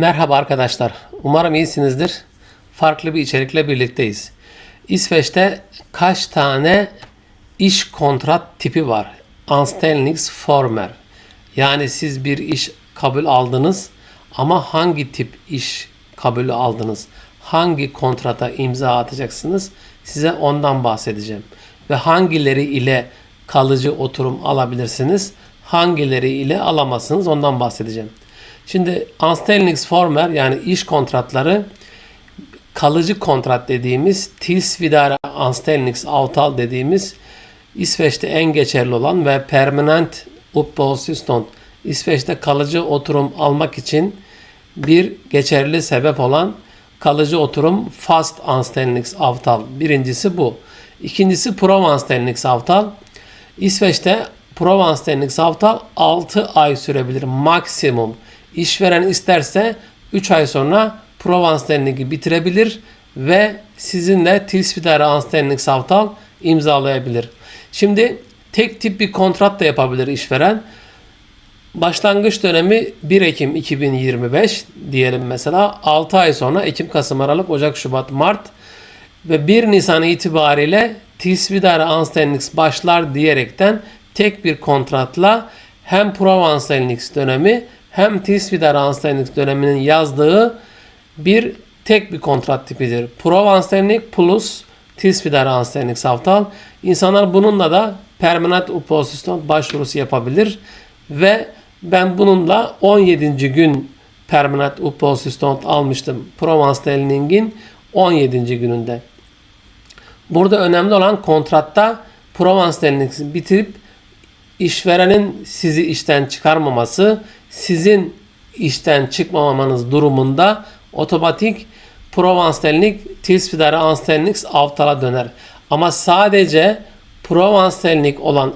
Merhaba arkadaşlar. Umarım iyisinizdir. Farklı bir içerikle birlikteyiz. İsveç'te kaç tane iş kontrat tipi var? Anställningsformer. Yani siz bir iş kabul aldınız ama hangi tip iş kabulü aldınız? Hangi kontrata imza atacaksınız? Size ondan bahsedeceğim. Ve hangileri ile kalıcı oturum alabilirsiniz? Hangileri ile alamazsınız? Ondan bahsedeceğim. Şimdi Anstellningsformer yani iş kontratları kalıcı kontrat dediğimiz Tilsvidare Anstellningsavtal dediğimiz İsveç'te en geçerli olan ve permanent uppehållstillstånd İsveç'te kalıcı oturum almak için bir geçerli sebep olan kalıcı oturum fast anställningsavtal. Birincisi bu. İkincisi provanställningsavtal. İsveç'te provanställningsavtal 6 ay sürebilir maksimum. İşveren isterse 3 ay sonra provanställningi bitirebilir ve sizinle tilsvidare anställningsavtal imzalayabilir. Şimdi tek tip bir kontrat da yapabilir işveren. Başlangıç dönemi 1 Ekim 2025 diyelim mesela 6 ay sonra Ekim, Kasım, Aralık, Ocak, Şubat, Mart ve 1 Nisan itibariyle Tilsvidare Anställnings başlar diyerekten tek bir kontratla hem Provanställnings dönemi hem Tilsvidare Anställnings döneminin yazdığı bir tek bir kontrat tipidir. Provanställning plus Tilsvidare Anställningsavtal. İnsanlar bununla da permanent uppehållstillstånd başvurusu yapabilir ve ben bununla 17. gün permanent uppehållstillstånd almıştım. Provanställning'in 17. gününde. Burada önemli olan kontratta Provanställning'i bitirip işverenin sizi işten çıkarmaması, sizin işten çıkmamamanız durumunda otomatik Provanställning Tilsvidare Anställningsavtal'a döner. Ama sadece Provanställning olan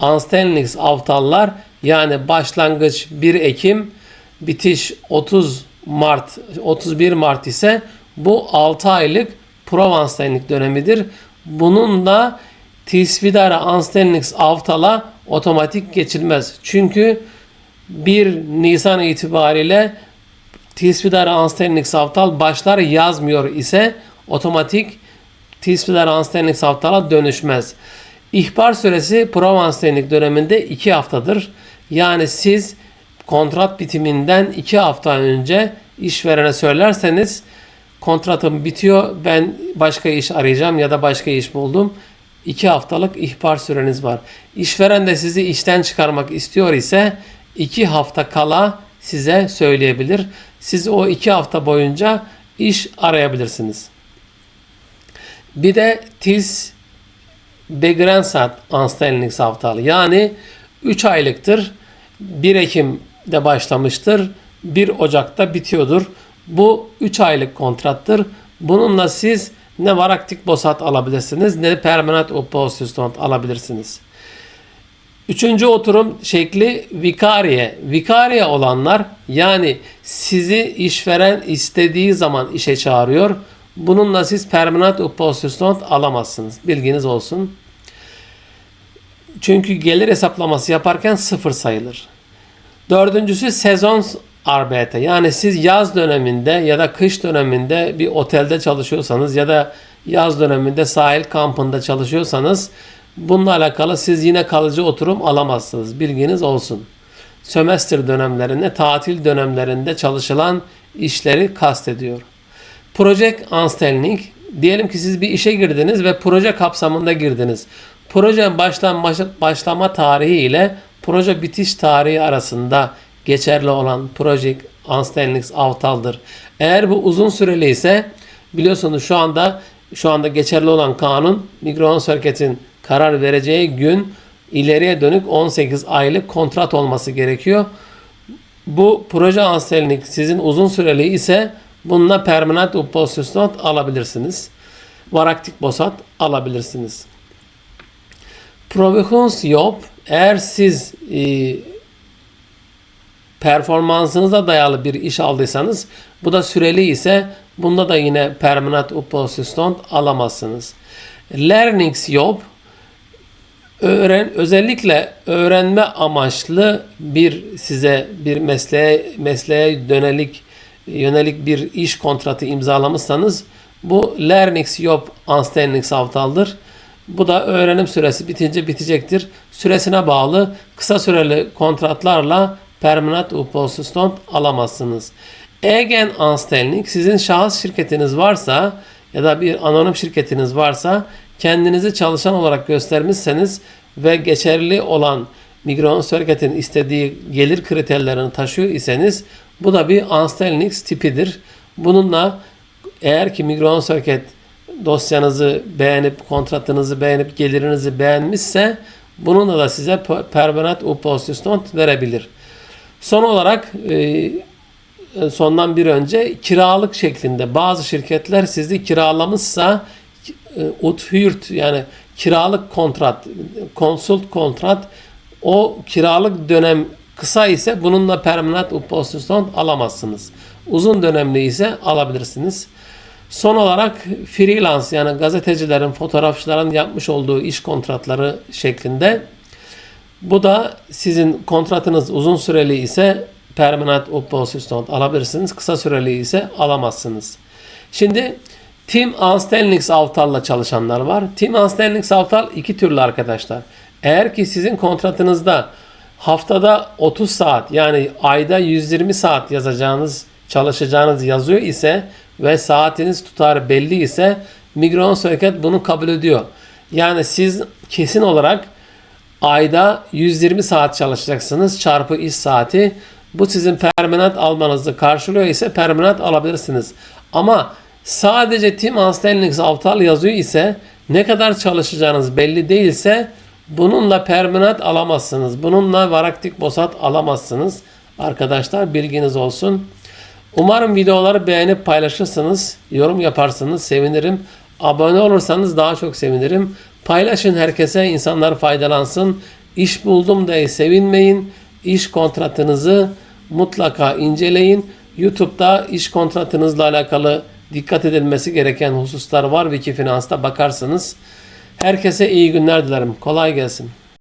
Anställningsavtallar yani başlangıç 1 Ekim, bitiş 30 Mart, 31 Mart ise bu 6 aylık Provanställning dönemidir. Bunun da Tilsvidare Anställningsavtal'a otomatik geçilmez. Çünkü 1 Nisan itibariyle Tilsvidare Anställningsavtal başlar yazmıyor ise otomatik Tilsvidare Anställningsavtal'a dönüşmez. İhbar süresi Provanställning döneminde 2 haftadır. Yani siz kontrat bitiminden 2 hafta önce işverene söylerseniz kontratım bitiyor ben başka iş arayacağım ya da başka iş buldum. 2 haftalık ihbar süreniz var. İşveren de sizi işten çıkarmak istiyor ise 2 hafta kala size söyleyebilir. Siz o 2 hafta boyunca iş arayabilirsiniz. Bir de TIS begränsat anställningsavtal yani 3 aylıktır. 1 Ekim'de başlamıştır. 1 Ocak'ta bitiyordur. Bu 3 aylık kontrattır. Bununla siz ne varaktik bosat alabilirsiniz ne permanent uppehållstillstånd alabilirsiniz. Üçüncü oturum şekli vikariye. Vikariye olanlar yani sizi işveren istediği zaman işe çağırıyor. Bununla siz permanent uppehållstillstånd alamazsınız. Bilginiz olsun. Çünkü gelir hesaplaması yaparken sıfır sayılır. Dördüncüsü sezon arbete. Yani siz yaz döneminde ya da kış döneminde bir otelde çalışıyorsanız ya da yaz döneminde sahil kampında çalışıyorsanız bununla alakalı siz yine kalıcı oturum alamazsınız. Bilginiz olsun. Sömestr dönemlerinde, tatil dönemlerinde çalışılan işleri kastediyor. Project Anstelling diyelim ki siz bir işe girdiniz ve proje kapsamında girdiniz. Proje başlama tarihi ile proje bitiş tarihi arasında geçerli olan Project Anstellingsavtal'dır. Eğer bu uzun süreli ise biliyorsunuz şu anda şu anda geçerli olan kanun Migrationsverket'in karar vereceği gün ileriye dönük 18 aylık kontrat olması gerekiyor. Bu proje anstelling sizin uzun süreli ise bununla permanent uppehållstillstånd alabilirsiniz. Varaktik bosat alabilirsiniz. Provisionsjobb eğer siz e, performansınıza dayalı bir iş aldıysanız bu da süreli ise bunda da yine permanent uppehållstillstånd alamazsınız. Learningsjobb öğren özellikle öğrenme amaçlı bir size bir mesleğe mesleğe dönelik yönelik bir iş kontratı imzalamışsanız bu Lernixjob Anstellungsavtal'dır. Bu da öğrenim süresi bitince bitecektir. Süresine bağlı kısa süreli kontratlarla permanent uppehållstillstånd alamazsınız. Egen anstelling sizin şahıs şirketiniz varsa ya da bir anonim şirketiniz varsa kendinizi çalışan olarak göstermişseniz ve geçerli olan Migrationsverket'in istediği gelir kriterlerini taşıyor iseniz bu da bir anstelling tipidir. Bununla eğer ki Migrationsverket dosyanızı beğenip, kontratınızı beğenip, gelirinizi beğenmişse bununla da size pe- permanent uppehållstillstånd verebilir. Son olarak e, sondan bir önce kiralık şeklinde bazı şirketler sizi kiralamışsa e, uthürt yani kiralık kontrat, konsult kontrat o kiralık dönem kısa ise bununla permanent uppehållstillstånd alamazsınız. Uzun dönemli ise alabilirsiniz. Son olarak freelance yani gazetecilerin, fotoğrafçıların yapmış olduğu iş kontratları şeklinde bu da sizin kontratınız uzun süreli ise permanent uppehållstillstånd alabilirsiniz. Kısa süreli ise alamazsınız. Şimdi Team Anstellingsavtal'la çalışanlar var. Team Anstellingsavtal iki türlü arkadaşlar. Eğer ki sizin kontratınızda haftada 30 saat yani ayda 120 saat yazacağınız, çalışacağınız yazıyor ise ve saatiniz tutarı belli ise Migrationsverket bunu kabul ediyor. Yani siz kesin olarak ayda 120 saat çalışacaksınız çarpı iş saati. Bu sizin permanent almanızı karşılıyor ise permanent alabilirsiniz. Ama sadece Team Anstellingsavtal yazıyor ise ne kadar çalışacağınız belli değilse bununla permanent alamazsınız. Bununla varaktik bosat alamazsınız. Arkadaşlar bilginiz olsun. Umarım videoları beğenip paylaşırsınız, yorum yaparsınız, sevinirim. Abone olursanız daha çok sevinirim. Paylaşın herkese, insanlar faydalansın. İş buldum diye sevinmeyin. İş kontratınızı mutlaka inceleyin. YouTube'da iş kontratınızla alakalı dikkat edilmesi gereken hususlar var. Wikifinans'ta bakarsınız. Herkese iyi günler dilerim. Kolay gelsin.